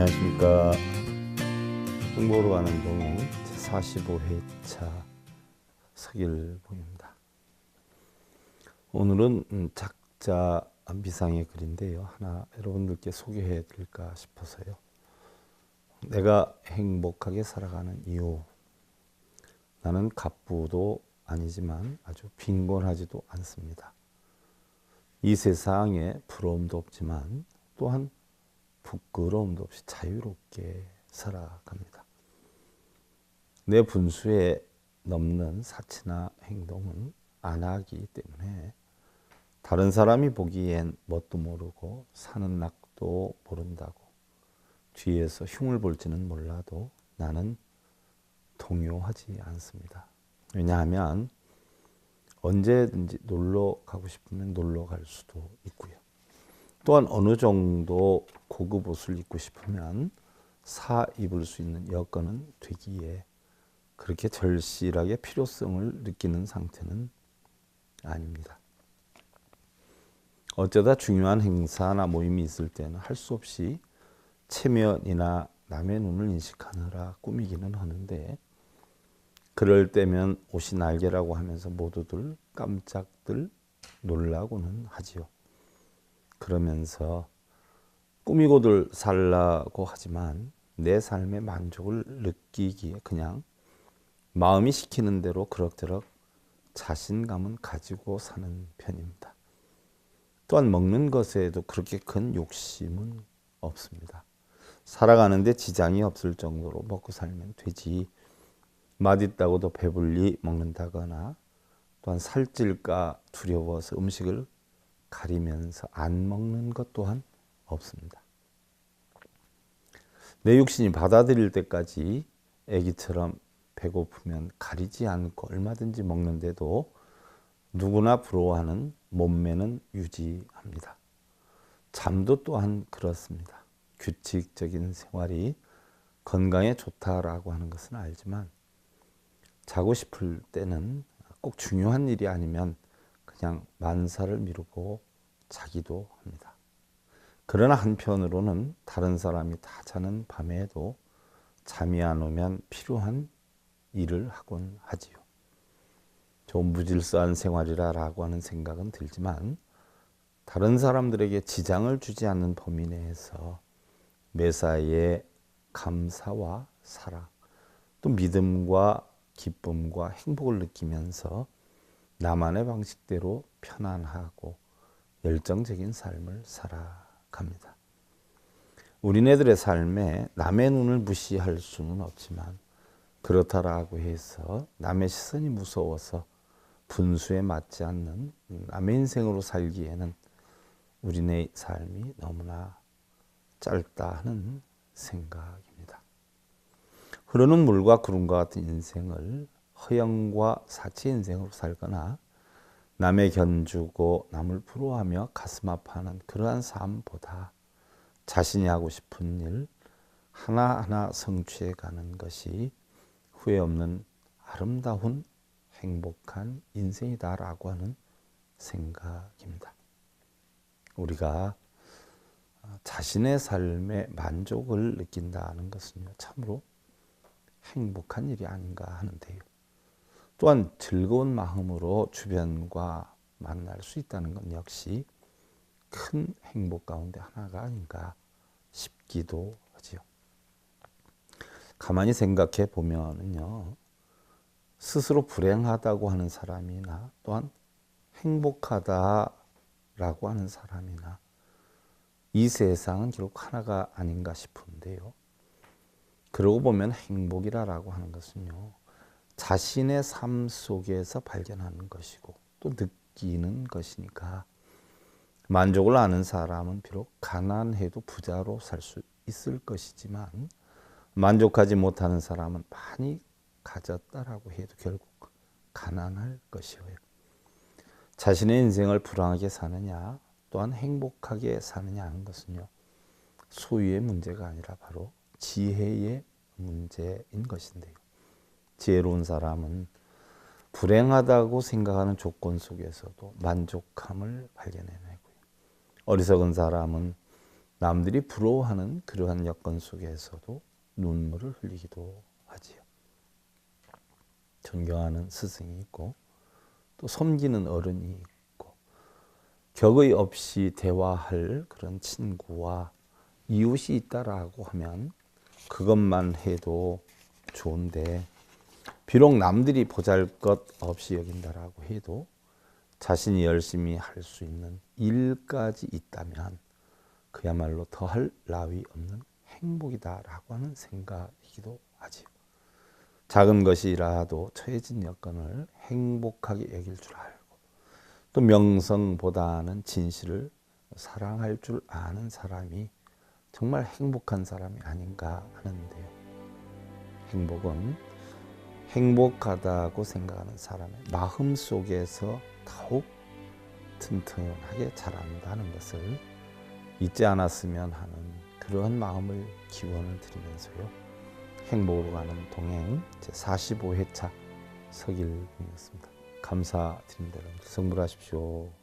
안녕하십니까. 홍보로 가는 동행 제45회차 서길봉입니다. 오늘은 음, 작자 미상의 글인데요. 하나 여러분들께 소개해 드릴까 싶어서요. 내가 행복하게 살아가는 이유. 나는 갑부도 아니지만 아주 빈곤하지도 않습니다. 이 세상에 부러움도 없지만 또한 부끄러움도 없이 자유롭게 살아갑니다. 내 분수에 넘는 사치나 행동은 안 하기 때문에 다른 사람이 보기엔 뭣도 모르고 사는 낙도 모른다고 뒤에서 흉을 볼지는 몰라도 나는 동요하지 않습니다. 왜냐하면 언제든지 놀러 가고 싶으면 놀러 갈 수도 있고요. 또한 어느 정도 고급 옷을 입고 싶으면 사 입을 수 있는 여건은 되기에 그렇게 절실하게 필요성을 느끼는 상태는 아닙니다. 어쩌다 중요한 행사나 모임이 있을 때는 할 수 없이 체면이나 남의 눈을 인식하느라 꾸미기는 하는데 그럴 때면 옷이 날개라고 하면서 모두들 깜짝들 놀라고는 하지요. 그러면서 꾸미고들 살라고 하지만 내 삶의 만족을 느끼기에 그냥 마음이 시키는 대로 그럭저럭 자신감은 가지고 사는 편입니다. 또한 먹는 것에도 그렇게 큰 욕심은 없습니다. 살아가는데 지장이 없을 정도로 먹고 살면 되지. 맛있다고도 배불리 먹는다거나 또한 살찔까 두려워서 음식을 가리면서 안 먹는 것 또한 없습니다. 내 육신이 받아들일 때까지 아기처럼 배고프면 가리지 않고 얼마든지 먹는데도 누구나 부러워하는 몸매는 유지합니다. 잠도 또한 그렇습니다. 규칙적인 생활이 건강에 좋다라고 하는 것은 알지만 자고 싶을 때는 꼭 중요한 일이 아니면 그냥 만사를 미루고 자기도 합니다. 그러나 한편으로는 다른 사람이 다 자는 밤에도 잠이 안 오면 필요한 일을 하곤 하지요. 좀 무질서한 생활이라라고 하는 생각은 들지만 다른 사람들에게 지장을 주지 않는 범위 내에서 매사에 감사와 사랑, 또 믿음과 기쁨과 행복을 느끼면서 나만의 방식대로 편안하고 열정적인 삶을 살아갑니다. 우리네들의 삶에 남의 눈을 무시할 수는 없지만 그렇다라고 해서 남의 시선이 무서워서 분수에 맞지 않는 남의 인생으로 살기에는 우리네 삶이 너무나 짧다 하는 생각입니다. 흐르는 물과 구름과 같은 인생을 허영과 사치 인생으로 살거나 남의 견주고 남을 부러워하며 가슴 아파하는 그러한 삶보다 자신이 하고 싶은 일 하나하나 성취해 가는 것이 후회 없는 아름다운 행복한 인생이다라고 하는 생각입니다. 우리가 자신의 삶에 만족을 느낀다는 것은요, 참으로 행복한 일이 아닌가 하는데요. 또한 즐거운 마음으로 주변과 만날 수 있다는 것 역시 큰 행복 가운데 하나가 아닌가 싶기도 하지요. 가만히 생각해 보면은요, 스스로 불행하다고 하는 사람이나 또한 행복하다라고 하는 사람이나 이 세상은 결국 하나가 아닌가 싶은데요. 그러고 보면 행복이라고 하는 것은요, 자신의 삶 속에서 발견하는 것이고 또 느끼는 것이니까 만족을 아는 사람은 비록 가난해도 부자로 살 수 있을 것이지만 만족하지 못하는 사람은 많이 가졌다라고 해도 결국 가난할 것이고요. 자신의 인생을 불안하게 사느냐 또한 행복하게 사느냐 하는 것은요. 소유의 문제가 아니라 바로 지혜의 문제인 것인데요. 지혜로운 사람은 불행하다고 생각하는 조건 속에서도 만족함을 발견해내고요. 어리석은 사람은 남들이 부러워하는 그러한 여건 속에서도 눈물을 흘리기도 하지요. 존경하는 스승이 있고 또 섬기는 어른이 있고 격의 없이 대화할 그런 친구와 이웃이 있다라고 하면 그것만 해도 좋은데 비록 남들이 보잘것 없이 여긴다라고 해도 자신이 열심히 할 수 있는 일까지 있다면 그야말로 더할 나위 없는 행복이다라고 하는 생각이기도 하지요. 작은 것이라도 처해진 여건을 행복하게 여길 줄 알고 또 명성보다는 진실을 사랑할 줄 아는 사람이 정말 행복한 사람이 아닌가 하는데요. 행복은 행복하다고 생각하는 사람의 마음 속에서 더욱 튼튼하게 자란다는 것을 잊지 않았으면 하는 그러한 마음을 기원을 드리면서요. 행복으로 가는 동행 제 45회차 서길군이었습니다. 감사드립니다. 성불하십시오.